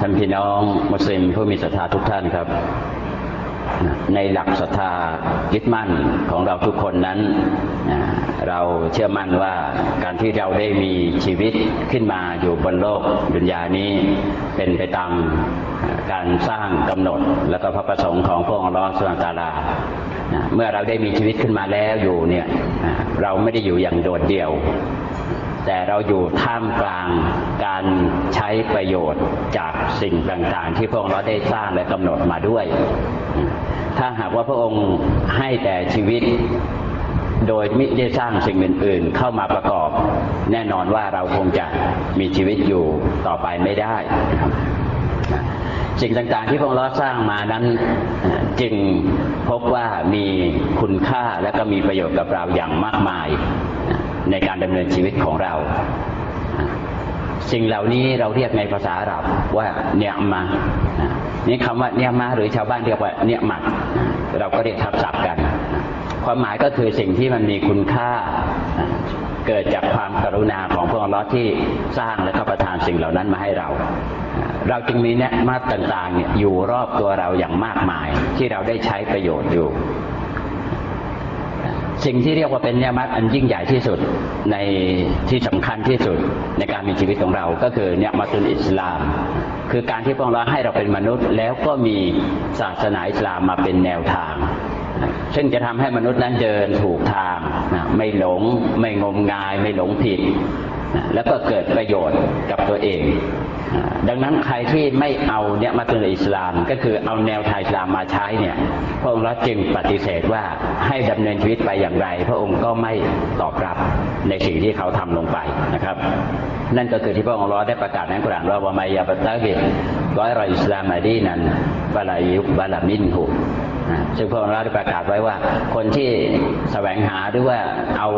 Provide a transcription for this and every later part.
ท่านพี่น้องมุสลิมผู้มีศรัทธาทุกท่านครับ ในหลักศรัทธายึดมั่นของเราทุกคนนั้น เราเชื่อมั่นว่าการที่เราได้มีชีวิตขึ้นมาอยู่บนโลกดุนยานี้เป็นไปตามการสร้างกำหนด และก็พระประสงค์ของพระองค์รอสุลตาลาเมื่อเราได้มีชีวิตขึ้นมาแล้วอยู่เนี่ยเราไม่ได้อยู่อย่างโดดเดี่ยว แต่เราอยู่ท่ามกลางการใช้ประโยชน์จากสิ่งต่างๆ ที่พระองค์เราได้สร้างและกำหนดมาด้วย ถ้าหากว่าพระองค์ให้แต่ชีวิตโดยไม่ได้สร้างสิ่งอื่นๆ เข้ามาประกอบ แน่นอนว่าเราคงจะมีชีวิตอยู่ต่อไปไม่ได้ สิ่งต่างๆที่พระองค์เราสร้างมานั้นจึงพบว่ามีคุณค่าและก็มีประโยชน์กับเราอย่างมากมาย ในการดำเนินชีวิตของเรา สิ่งเหล่านี้เราเรียกในภาษาอาหรับว่าเนียมานี่คำว่าเนียมาหรือชาวบ้านเรียกว่าเนียมัดเราก็เรียกทับศัพท์กัน ความหมายก็คือสิ่งที่มันมีคุณค่าเกิดจากความกรุณาของพระองค์ที่สร้างและก็ประทานสิ่งเหล่านั้นมาให้เรา เราจึงมีเนียมาต่างๆเนี่ยอยู่รอบตัวเราอย่างมากมายที่เราได้ใช้ประโยชน์อยู่ สิ่งที่เรียกว่าเป็นเนมัตอันยิ่งใหญ่ที่สุดในที่สำคัญที่สุดในการมีชีวิตของเรา ก็คือเนมัตุลอิสลาม คือการที่พระองค์ให้เราเป็นมนุษย์ แล้วก็มีศาสนาอิสลามมาเป็นแนวทาง ซึ่งจะทำให้มนุษย์นั้นเดินถูกทางไม่หลงไม่งมงาย ไม่หลงผิดแล้วก็เกิดประโยชน์กับตัวเอง ดังนั้นใครที่ไม่เอาเนี่ยมาเป็นอิสลามก็คือเอาแนวทางอิสลามมาใช้เนี่ย พระองค์จึงปฏิเสธว่าให้ดำเนินชีวิตไปอย่างไร พระองค์ก็ไม่ตอบรับในสิ่งที่เขาทำลงไปนะครับ นั่นก็คือที่พระองค์ได้ประกาศในกุรานว่าวามายาบัตาบิร้อยรอยอิสลามมาดีนั้นบาลายุบาลามินหุซึ่งพระองค์ได้ประกาศไว้ว่า คนที่แสวงหาหรือว่าเอา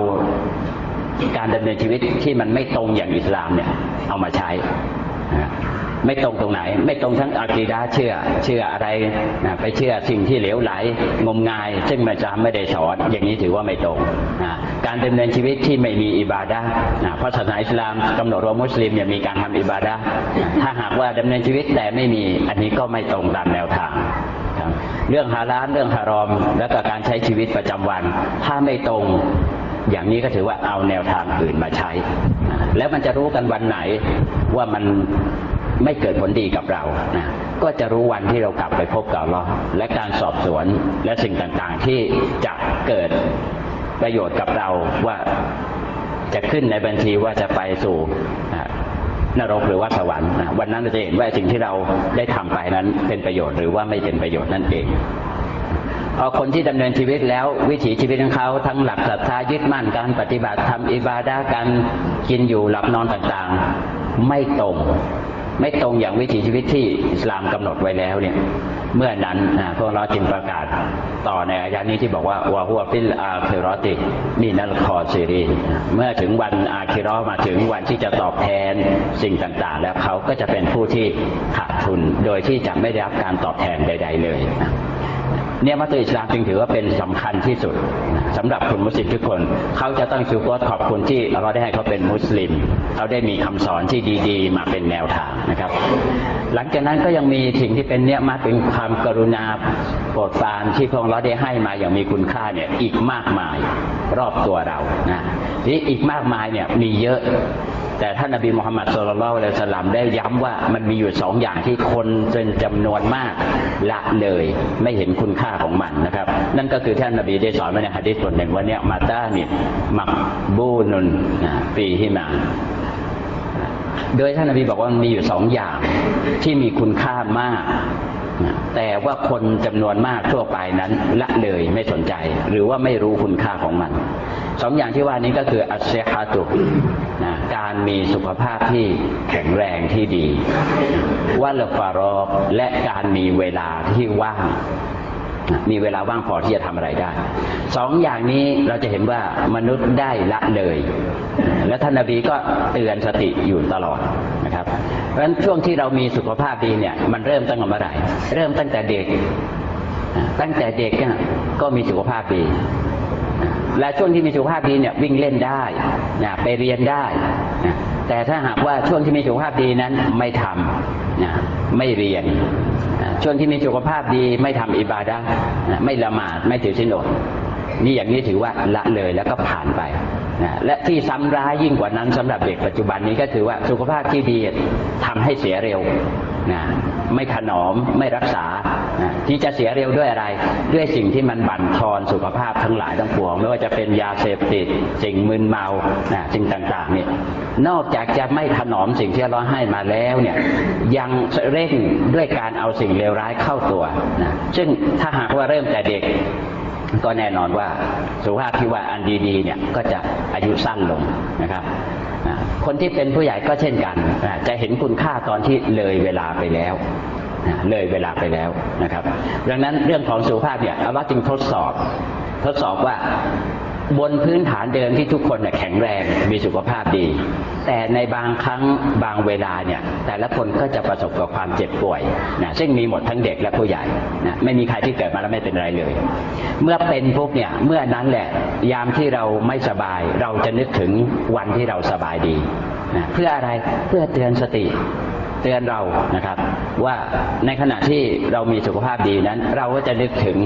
การดำเนินชีวิตที่มันไม่ตรงอย่างอิสลามเนี่ยเอามาใช้ ไม่ตรงตรงไหน ไม่ตรงทั้งอากีดาเชื่อเชื่ออะไรนะไปเชื่อสิ่งที่เหลวไหล งมงาย ซึ่งมันจะไม่ได้สอน อย่างนี้ถือว่าไม่ตรงนะการดำเนินชีวิตที่ไม่มีอิบาดะนะเพราะศาสนาอิสลามกำหนดว่ามุสลิมเนี่ยมีการทำอิบาดะถ้าหากว่าดำเนินชีวิตแต่ไม่มีอันนี้ก็ไม่ตรงตามแนวทางเรื่องฮาลาลเรื่องฮารอม และก็การใช้ชีวิตประจำวัน ถ้าไม่ตรง อย่างนี้ก็ถือว่าเอาแนวทางอื่นมาใช้ แล้วมันจะรู้กันวันไหนว่ามันไม่เกิดผลดีกับเรานะก็จะรู้วันที่เรากลับไปพบกับเราและการสอบสวนและสิ่งต่างๆที่จะเกิดประโยชน์กับเราว่าจะขึ้นในบัญชีว่าจะไปสู่นรกหรือว่าสวรรค์วันนั้นเราจะเห็นว่าสิ่งที่เราได้ทำไปนั้นเป็นประโยชน์หรือว่าไม่เป็นประโยชน์นั่นเอง พอาคนที่ดำเนินชีวิตแล้ววิถีชีวิตของเขาทั้งหลักศรัทธายึดมั่นการปฏิบัติทำอิบาดาการกินอยู่หลับนอนต่างๆ ไม่ตรง ไม่ตรงอย่างวิถีชีวิตที่อิสลามกำหนดไว้แล้วเนี่ย เมื่อนั้นพวกเราจึงประกาศต่อในอายะนี้ที่บอกว่าวะฮัวฟิลอาคิรอติมีนัลคอซีรีเมื่อถึงวันอาคิรอมาถึงวันที่จะตอบแทนสิ่งต่างๆ แล้วเขาก็จะเป็นผู้ที่ขาดทุนโดยที่จะไม่ได้รับการตอบแทนใด ๆ เลย เนี่ยมัสยิดอิสลามจึงถือว่าเป็นสำคัญที่สุดสำหรับคนมุสลิมทุกคน เขาจะต้องชูกรขอบคุณที่เราได้ให้เขาเป็นมุสลิมเขาได้มีคำสอนที่ดี ๆ มาเป็นแนวทางนะครับ หลังจากนั้นก็ยังมีสิ่งที่เป็นเนี่ยมาเป็นความกรุณาโปรดปรานที่พระองค์เราได้ให้มาอย่างมีคุณค่าเนี่ยอีกมากมายรอบตัวเรานะนี่อีกมากมายเนี่ยมีเยอะ แต่ท่านนบีมุฮัมมัดสุลลัลอะลัยสลามได้ย้ำว่ามันมีอยู่สองอย่างที่คนเป็นจำนวนมากละเลยไม่เห็นคุณค่าของมันนะครับ นั่นก็คือท่านนบีได้สอนไว้ในฮะดีษบทหนึ่งว่าเนี่ยมาต้าเนี่ยมักบูนุนปีฮิมาโดยท่านนบีบอกว่ามันมีอยู่สองอย่างที่มีคุณค่ามากแต่ว่าคนจำนวนมากทั่วไปนั้นละเลยไม่สนใจ หรือว่าไม่รู้คุณค่าของมัน สองอย่างที่ว่านี้ก็คืออัเซฮาตุนะการมีสุขภาพที่แข็งแรงที่ดีวัลฟารอและการมีเวลาที่ว่างมีเวลาว่างพอที่จะทำอะไรได้ สองอย่างนี้เราจะเห็นว่ามนุษย์ได้ละเลย และท่านนบีก็เตือนสติอยู่ตลอดนะครับ เพราะฉะนั้นช่วงที่เรามีสุขภาพดีเนี่ย มันเริ่มตั้งแต่เมื่อไหร่เริ่มตั้งแต่เด็ก ตั้งแต่เด็กก็มีสุขภาพดี และช่วงที่มีสุขภาพดีเนี่ยวิ่งเล่นได้นะไปเรียนได้นะแต่ถ้าหากว่าช่วงที่มีสุขภาพดีนั้นไม่ทำนะไม่เรียนอ่าช่วงที่มีสุขภาพดีไม่ทำอิบาดะห์อ่าไม่ละหมาดไม่ถือศีลอดนี่อย่างนี้ถือว่าละเลยแล้วก็ผ่านไปนะและที่ซ้ำร้ายยิ่งกว่านั้นสำหรับเด็กปัจจุบันนี้ก็คือว่าสุขภาพที่ดีทำให้เสียเร็ว นะไม่ถนอมไม่รักษานะที่จะเสียเร็วด้วยอะไร ด้วยสิ่งที่มันบั่นทอนสุขภาพทั้งหลายทั้งปวง ไม่ว่าจะเป็นยาเสพติด สิ่งมึนเมานะสิ่งต่างๆเนี่ยนอกจากจะไม่ถนอมสิ่งที่เราให้มาแล้วเนี่ยยังเร่งด้วยการเอาสิ่งเลวร้ายเข้าตัวนะซึ่งถ้าหากว่าเริ่มแต่เด็กก็แน่นอนว่าสุขภาพที่ว่าอันดีๆเนี่ยก็จะอายุสั้นลงนะครับ คนที่เป็นผู้ใหญ่ก็เช่นกัน จะเห็นคุณค่าตอนที่เลยเวลาไปแล้วเลยเวลาไปแล้วนะครับ ดังนั้นเรื่องของสุภาพเนี่ยอัลลอฮ์จึงทดสอบ ทดสอบว่า บนพื้นฐานเดิมที่ทุกคนเนี่ยแข็งแรงมีสุขภาพดี แต่ในบางครั้งบางเวลาเนี่ยแต่ละคนก็จะประสบกับความเจ็บป่วยนะซึ่งมีหมดทั้งเด็กและผู้ใหญ่นะไม่มีใครที่เกิดมาแล้วไม่เป็นไรเลย เมื่อเป็นปุ๊บเนี่ยเมื่อนั้นแหละยามที่เราไม่สบาย เราจะนึกถึงวันที่เราสบายดีนะเพื่ออะไรเพื่อเตือนสติ เตือนเรานะครับ ว่าในขณะที่เรามีสุขภาพดีนั้น เราก็จะนึกถึง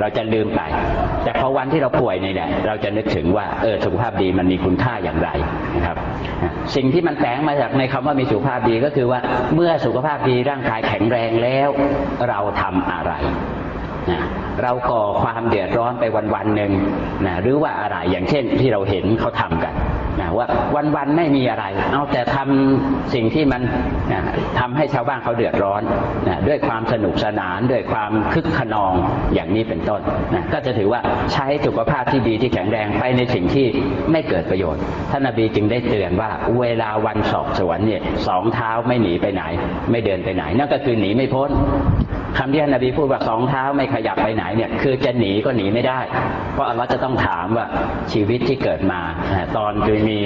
เราจะลืมไป แต่พอวันที่เราป่วยนี่แหละเราจะนึกถึงว่าเออสุขภาพดีมันมีคุณค่าอย่างไรนะครับสิ่งที่มันแฝงมาจากในคำว่ามีสุขภาพดีก็คือว่าเมื่อสุขภาพดีร่างกายแข็งแรงแล้วเราทำอะไรนะเราก่อความเดือดร้อนไปวันวันๆหนึ่งนะหรือว่าอะไรอย่างเช่นที่เราเห็นเขาทำกัน นะว่าวันวันๆไม่มีอะไร เอาแต่ทำสิ่งที่มันนะทำให้ชาวบ้านเขาเดือดร้อนนะด้วยความสนุกสนานด้วยความคึกขนองอย่างนี้เป็นต้นนะก็จะถือว่าใช้สุขภาพที่ดีที่แข็งแรงไปในสิ่งที่ไม่เกิดประโยชน์ท่านนบีจึงได้เตือนว่าเวลาวันสอบสวนเนี่ยสองเท้าไม่หนีไปไหน ไม่เดินไปไหน นั่นก็คือหนีไม่พ้น คำที่นบีพูดว่าสองเท้าไม่ขยับไปไหนเนี่ย คือจะหนีก็หนีไม่ได้ เพราะอัลลอฮ์จะต้องถามว่าชีวิตที่เกิดมา ตอนคือมี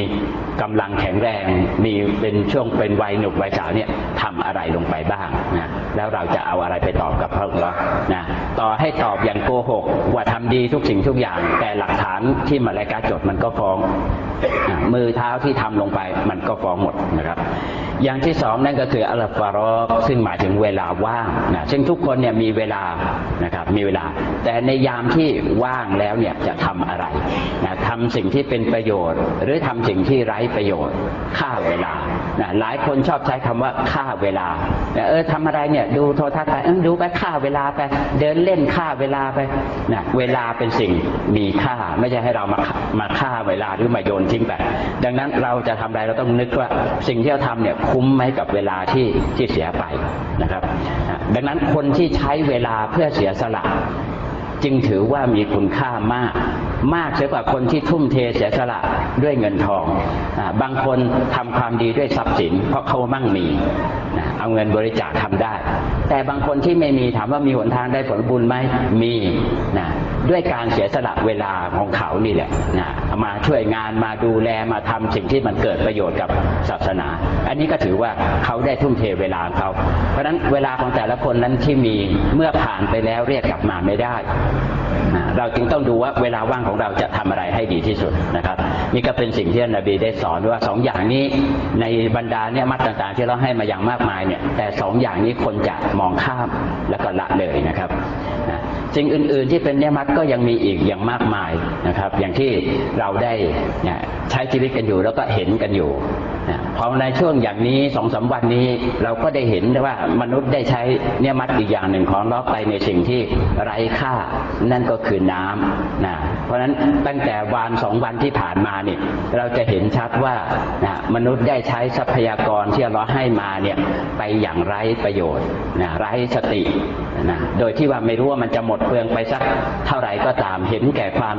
กำลังแข็งแรงมีเป็นช่วงเป็นวัยหนุ่มวัยสาวเนี่ยทำอะไรลงไปบ้างนะแล้วเราจะเอาอะไรไปตอบกับพระองค์นะต่อให้ตอบอย่างโกหกว่าทำดีทุกสิ่งทุกอย่าง แต่หลักฐานที่มาลายกาจดมันก็ฟ้องมือเท้าที่ทำลงไปมันก็ฟ้องหมดนะครับ อย่างที่สองนั่นก็คืออัลฟารอซึ่งหมายถึงเวลาว่างนะซึ่งทุกคนเนี่ยมีเวลานะครับมีเวลา แต่ในยามที่ว่างแล้วเนี่ยจะทำอะไรนะทำสิ่งที่เป็นประโยชน์ หรือทำสิ่งที่ไร้ประโยชน์ฆ่าเวลานะหลายคนชอบใช้คำว่าฆ่าเวลานะเออทำอะไรเนี่ยดูโทรทัศน์ไปเออดูไปฆ่าเวลาไปเดินเล่นฆ่าเวลาไปนะเวลาเป็นสิ่งมีค่า ไม่ใช่ให้เรามามาฆ่าเวลาหรือมาโยนทิ้งไปดังนั้นเราจะทำอะไรเราต้องนึกว่าสิ่งที่เราทำเนี่ยคุ้มไหมกับเวลาที่ที่เสียไปนะครับ ดังนั้นคนที่ใช้เวลาเพื่อเสียสละ จึงถือว่ามีคุณค่ามาก มากเสียกว่าคนที่ทุ่มเทเสียสละด้วยเงินทองอบางคนทำความดีด้วยทรัพย์สิน เพราะเขามั่งมีเอาเงินบริจาคทำได้ แต่บางคนที่ไม่มีถามว่ามีหนทางได้ผลบุญไหมมีนะด้วยการเสียสละเวลาของเขานี่แหละนะมาช่วยงานมาดูแลมาทำสิ่งที่มันเกิดประโยชน์กับศาสนา อันนี้ก็ถือว่าเขาได้ทุ่มเทเวลาเขา เพราะฉะนั้นเวลาของแต่ละคนนั้นที่มีเมื่อผ่านไปแล้วเรียกกลับมาไม่ได้ เราจึงต้องดูว่าเวลาว่างของเราจะทำอะไรให้ดีที่สุดนะครับ นี่ก็เป็นสิ่งที่นบีได้สอนว่าสองอย่างนี้ในบรรดาเนี่ยมัดต่างๆ ที่เราให้มาอย่างมากมายเนี่ยแต่สองอย่างนี้คนจะมองข้ามแล้วก็ละเลยนะครับสิ่งอื่นๆที่เป็นเนี่ยมัดก็ยังมีอีกอย่างมากมายนะครับ อย่างที่เราได้ใช้ชีวิตกันอยู่แล้วก็เห็นกันอยู่พอในช่วงอย่างนี้สองสามวันนี้เราก็ได้เห็นว่ามนุษย์ได้ใช้เนี่ยมัดอีกอย่างหนึ่งของล้อไปในสิ่งที่ไร้ค่านั่นก็คือน้ำนะเพราะฉะนั้นตั้งแต่วันสองวันที่ผ่านมาเนี่ยเราจะเห็นชัดว่านะมนุษย์ได้ใช้ทรัพยากรที่เราให้มาเนี่ยไปอย่างไร้ประโยชน์นะไร้สตินะโดยที่ว่าไม่รู้ว่ามันจะหมดเปลืองไปสักเท่าไหร่ก็ตามเห็นแก่ความ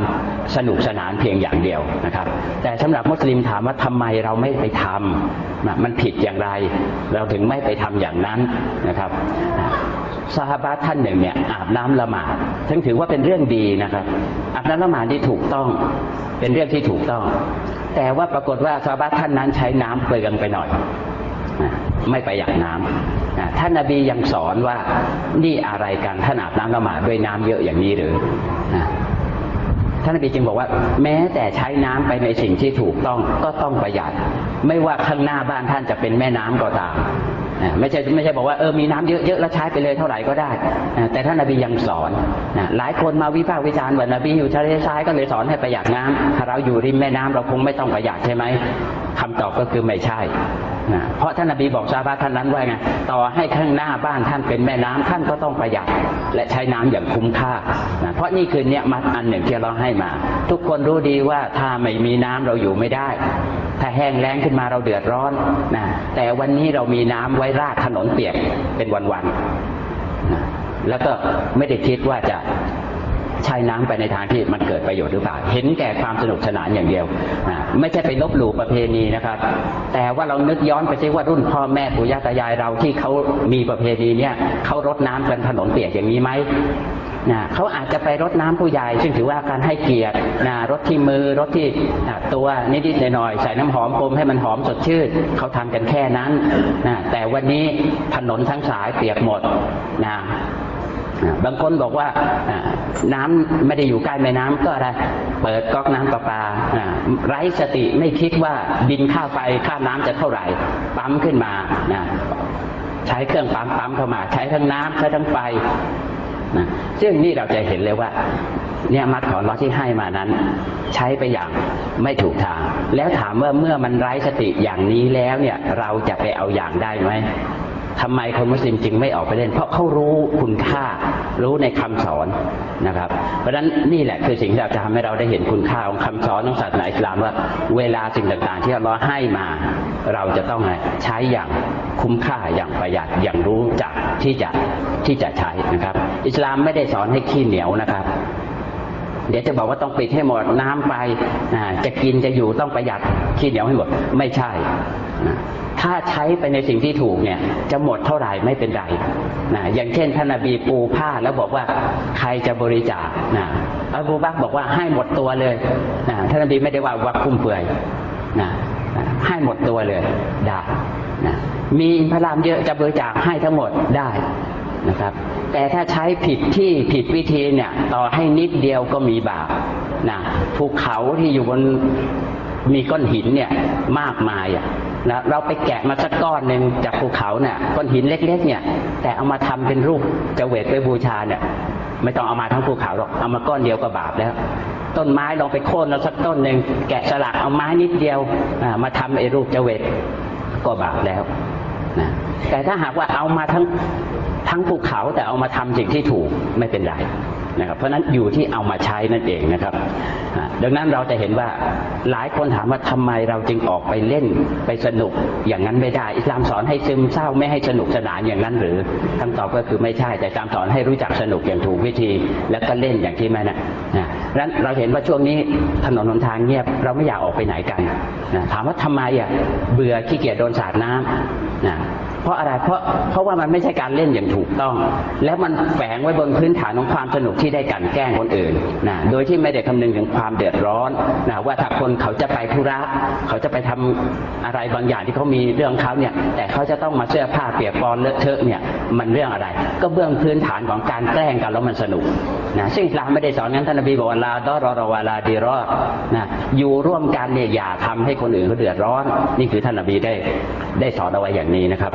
สนุกสนานเพียงอย่างเดียวนะครับ แต่สำหรับมุสลิมถามว่าทำไมเราไม่ไปทำนะมันผิดอย่างไร เราถึงไม่ไปทำอย่างนั้นนะครับซาฮาบะท่านหนึ่งเนี่ยอาบน้ำละหมาดซึ่งถือว่าเป็นเรื่องดีนะครับ อาบน้ำละหมาดที่ถูกต้องเป็นเรื่องที่ถูกต้อง แต่ว่าปรากฏว่าซาฮาบะท่านนั้นใช้น้ำเปลืองไปหน่อยไม่ประหยัดน้ำท่านนาบียังสอนว่านี่อะไรกันท่านอาบน้ำละหมาดด้วยน้ำเยอะอย่างนี้หรือ ท่านนบีจึงบอกว่า แม้แต่ใช้น้ำไปในสิ่งที่ถูกต้องก็ต้องประหยัด ไม่ว่าข้างหน้าบ้านท่านจะเป็นแม่น้ำก็ตามไม่ใช่ไม่ใช่บอกว่าเออมีน้ำเยอะๆแล้วใช้ไปเลยเท่าไหร่ก็ได้ แต่ท่านนบียังสอนหลายคนมาวิพากษ์วิจารณ์ว่านบีอยู่ทะเลทรายก็เลยสอนให้ประหยัดน้ำถ้าเราอยู่ริมแม่น้ำเราคงไม่ต้องประหยัดใช่ไหมคำตอบก็คือไม่ใช่ นะเพราะท่านนบีบอกซาบะท่านนั้นว่าไงต่อให้ข้างหน้าบ้านท่านเป็นแม่น้ำท่านก็ต้องประหยัดและใช้น้ำอย่างคุ้มค่านะเพราะนี่คือเนี่ยมัดอันหนึ่งที่เราให้มา ทุกคนรู้ดีว่าถ้าไม่มีน้ำเราอยู่ไม่ได้ ถ้าแห้งแล้งขึ้นมาเราเดือดร้อนนะแต่วันนี้เรามีน้ำไว้ราดถนนเปียกเป็นวันๆนะแล้วก็ไม่ได้คิดว่าจะ ใช้น้ำไปในทางที่มันเกิดประโยชน์หรือเปล่า เห็นแก่ความสนุกสนานอย่างเดียว ไม่ใช่ไปลบหลู่ประเพณีนะครับ แต่ว่าเรานึกย้อนไปซิว่ารุ่นพ่อแม่ปู่ย่าตายายเราที่เขามีประเพณีเนี่ยเขารดน้ำกันถนนเปียกอย่างนี้ไหมนะเขาอาจจะไปรดน้ำผู้ใหญ่ ซึ่งถือว่าการให้เกียรตินะรดที่มือรดที่ตัวนิดๆหน่อยๆใส่น้ำหอมพรมให้มันหอมสดชื่นเขาทำกันแค่นั้นนะแต่วันนี้ถนนทั้งสายเปียกหมดนะ บางคนบอกว่าน้ำไม่ได้อยู่ใกล้แม่น้ำก็อะไร เปิดก๊อกน้ำประปา ไร้สติไม่คิดว่าบินค่าไฟค่าน้ำจะเท่าไหร่ ปั๊มขึ้นมาใช้เครื่องปั๊มปั๊มเข้ามา ใช้ทั้งน้ำใช้ทั้งไฟนะซึ่งนี่เราจะเห็นเลยว่า เนี่ยมัดของเราที่ให้มานั้น ใช้ไปอย่างไม่ถูกทาง แล้วถามว่าเมื่อมันไร้สติอย่างนี้แล้วเนี่ย เราจะไปเอาอย่างได้ไหม ทำไมคนมุสลิมจึงไม่ออกไปเล่น เพราะเขารู้คุณค่ารู้ในคำสอนนะครับ เพราะฉะนั้นนี่แหละคือสิ่งที่เราจะทำให้เราได้เห็นคุณค่าของคำสอนของศาสนาอิสลามว่าเวลาสิ่งต่างๆ ที่เราให้มาเราจะต้องใช้อย่างคุ้มค่าอย่างประหยัดอย่างรู้จักที่จะที่จะใช้นะครับ อิสลามไม่ได้สอนให้ขี้เหนียวนะครับเดี๋ยวจะบอกว่าต้องปิดให้หมดน้ำไป จะกินจะอยู่ต้องประหยัดขี้เหนียวให้หมด ไม่ใช่นะ ถ้าใช้ไปในสิ่งที่ถูกเนี่ย จะหมดเท่าไหร่ไม่เป็นไรนะอย่างเช่นท่านนบีปูผ้าแล้วบอกว่าใครจะบริจาคนะอับูบักบอกว่าให้หมดตัวเลยนะท่านนบีไม่ได้ว่าวักคุ้มเปื่อยนะให้หมดตัวเลยได้นะมีอินทรามเยอะจะบริจาคให้ทั้งหมดได้นะครับ แต่ถ้าใช้ผิดที่ผิดวิธีเนี่ย ต่อให้นิดเดียวก็มีบาปนะภูเขาที่อยู่บนมีก้อนหินเนี่ยมากมายอะ นะเราไปแกะมาสักก้อนหนึ่งจากภูเขาเนี่ยก้อนหินเล็ก ๆ เนี่ย แต่เอามาทำเป็นรูปจะเวทไปบูชาเนี่ย ไม่ต้องเอามาทั้งภูเขาหรอกเอามาก้อนเดียวก็บาปแล้ว ต้นไม้ลองไปโค่นเราสักต้นหนึ่งแกะสลักเอาไม้นิดเดียวมาทำไอ้รูปเจเวตก็บาปแล้วนะแต่ถ้าหากว่าเอามาทั้งทั้งภูเขาแต่เอามาทำสิ่งที่ถูกไม่เป็นไร นะครับเพราะฉะนั้นอยู่ที่เอามาใช้นั่นเองนะครับ ดังนั้นเราจะเห็นว่าหลายคนถามว่าทำไมเราจึงออกไปเล่นไปสนุกอย่างนั้นไม่ได้ อิสลามสอนให้ซึมเศร้าไม่ให้สนุกสนานอย่างนั้นหรือคำตอบก็คือไม่ใช่แต่อิสลามสอนให้รู้จักสนุกอย่างถูกวิธี แล้วก็เล่นอย่างที่แม่นะนะดังนั้นเราเห็นว่าช่วงนี้ถนนหนทางเงียบเราไม่อยากออกไปไหนกันนะถามว่าทำไมอะเบื่อขี้เกียจโดนสาดน้ำนะ เพราะอะไรเพราะเพราะว่ามันไม่ใช่การเล่นอย่างถูกต้อง แล้วมันแฝงไว้บนพื้นฐานของความสนุกที่ได้กันแกล้งคนอื่นนะโดยที่ไม่ได้คำนึงถึงความเดือดร้อนนะว่าถ้าคนเขาจะไปธุระเขาจะไปทำอะไรบางอย่างที่เขามีเรื่องเขาเนี่ย แต่เขาจะต้องมาเสื้อผ้าเปียกปอนเลอะเทอะเนี่ยมันเรื่องอะไร ก็เบื้องพื้นฐานของการแกล้งกันแล้วมันสนุกนะซึ่งอิสลามไม่ได้สอนงั้นท่านนบีบอกว่าลาดอรอรอวาลาดีรอนะอยู่ร่วมกันเนี่ยอย่าทำให้คนอื่นเขาเดือดร้อน นี่คือท่านนบีได้ได้สอนเอาไว้อย่างนี้นะครับ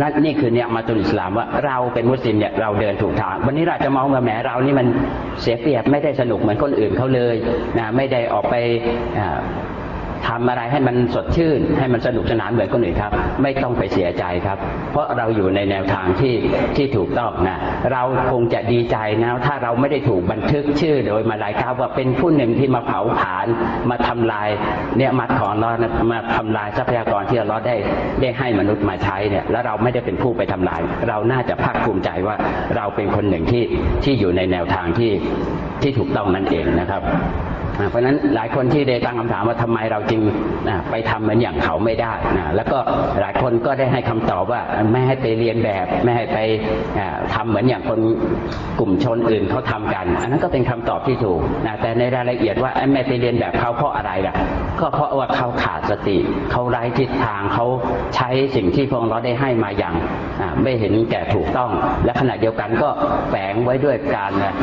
นั่นนี่คือเนี่ยมาตุลอิสลามว่าเราเป็นมุสลิมเนี่ยเราเดินถูกทาง วันนี้เราจะมองว่าแหมเรานี่มันเสียเปรียบไม่ได้สนุกเหมือนคนอื่นเขาเลยนะไม่ได้ออกไปอ่า ทำอะไรให้มันสดชื่น ให้มันสนุกสนานเหมือนคนอื่นครับ ไม่ต้องไปเสียใจครับ เพราะเราอยู่ในแนวทางที่ที่ถูกต้องนะเราคงจะดีใจนะถ้าเราไม่ได้ถูกบันทึกชื่อโดยมาลายกาว่าเป็นผู้หนึ่งที่มาเผาผลาญมาทำลายเนี่ยมัดของเรานมาทำลายทรัพยากรที่เราได้ได้ให้มนุษย์มาใช้เนี่ยแล้วเราไม่ได้เป็นผู้ไปทำลาย เราน่าจะภาคภูมิใจว่าเราเป็นคนหนึ่งที่ที่อยู่ในแนวทางที่ที่ถูกต้องนั่นเองนะครับ อ่าเพราะฉะนั้นหลายคนที่ได้ตั้งคำถามว่าทำไมเราจึงอ่าไปทำเหมือนอย่างเขาไม่ได้นะแล้วก็หลายคนก็ได้ให้คำตอบว่าไม่ให้ไปเรียนแบบไม่ให้ไปอ่าทำเหมือนอย่างคนกลุ่มชนอื่นเขาทำกัน อันนั้นก็เป็นคำตอบที่ถูกนะแต่ในรายละเอียดว่าไม่ไปเรียนแบบเขาเพราะอะไรล่ะก็เพราะว่าเขาขาดสติเขาไร้ทิศทางเขาใช้สิ่งที่พระองค์เราได้ให้มาอย่างไม่เห็นแก่ถูกต้อง และขณะเดียวกันก็แฝงไว้ด้วยการอะ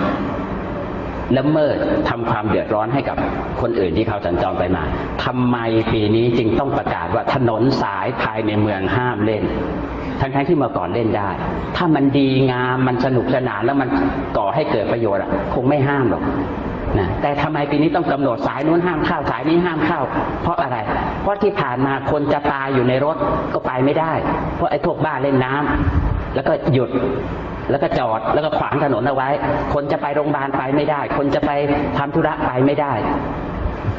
ละเมิดทำความเดือดร้อนให้กับคนอื่นที่เขาสัญจรไปมาทำไมปีนี้จึงต้องประกาศว่าถนนสายภายในเมืองห้ามเล่น ทั้งๆที่เมื่อก่อนเล่นได้ ถ้ามันดีงามมันสนุกสนานแล้วมันก่อให้เกิดประโยชน์คงไม่ห้ามหรอกนะแต่ทำไมปีนี้ต้องกำหนดสายนู้นห้ามเข้าสายนี้ห้ามเข้า เพราะอะไร เพราะที่ผ่านมาคนจะตายอยู่ในรถก็ไปไม่ได้ เพราะไอ้พวกบ้าเล่นน้ำแล้วก็หยุด แล้วก็จอดแล้วก็ขวางถนนเอาไว้ คนจะไปโรงพยาบาลไปไม่ได้ คนจะไปทำธุระไปไม่ได้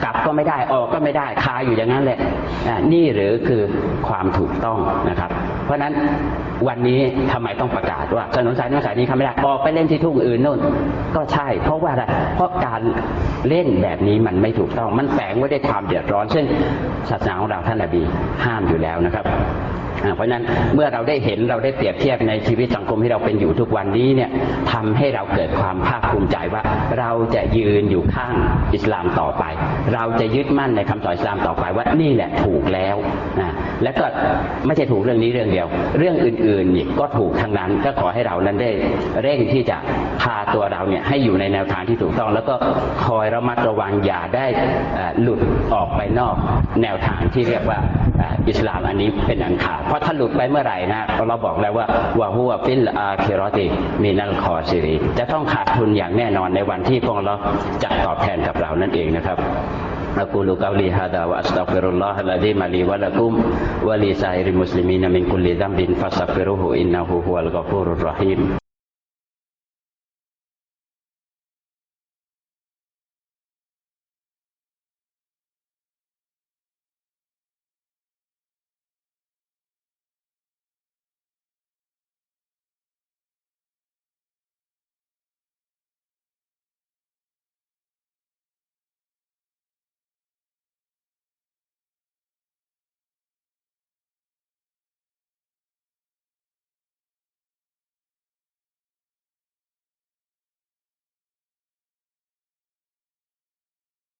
กลับก็ไม่ได้ออกก็ไม่ได้คาอยู่อย่างนั้นแหละนี่หรือคือความถูกต้องนะครับ เพราะฉะนั้นวันนี้ทำไมต้องประกาศว่าถนนสายนู้นสายนี้ทำไม่ได้ออกไปเล่นที่ทุ่งอื่นนู่น ก็ใช่ เพราะว่าอะไรเพราะการเล่นแบบนี้มันไม่ถูกต้องมันแฝงไว้ด้วยความเดือดร้อน ซึ่งศาสนาของเราท่านนบีห้ามอยู่แล้วนะครับ เพราะฉะนั้นเมื่อเราได้เห็นเราได้เปรียบเทียบในชีวิตสังคมที่เราเป็นอยู่ทุกวันนี้เนี่ยทำให้เราเกิดความภาคภูมิใจว่าเราจะยืนอยู่ข้างอิสลามต่อไป เราจะยึดมั่นในคำสอนอิสลามต่อไปว่านี่แหละถูกแล้วนะ และก็ไม่ใช่ถูกเรื่องนี้เรื่องเดียว เรื่องอื่นๆอีกก็ถูกทั้งนั้นก็ขอให้เรานั้นได้เร่งที่จะพาตัวเราเนี่ยให้อยู่ในแนวทางที่ถูกต้อง แล้วก็คอยระมัดระวังอย่าได้หลุดออกไปนอกแนวทางที่เรียกว่าอิสลามอันนี้เป็นอันขาดเพราะถ้าหลุดไปเมื่อไหร่นะเราบอกแล้วว่าวาหัวฟิลอาคิรอติมีนัลคอซิรีจะต้องขาดทุนอย่างแน่นอนในวันที่พวกเราจะตอบแทนกับเรานั่นเองนะครับ أقول قولي هذا وأستغفر الله العظيم لي ولكم ولسائر المسلمين من كل ذنب فاستغفروه إنه هو الغفور الرحيم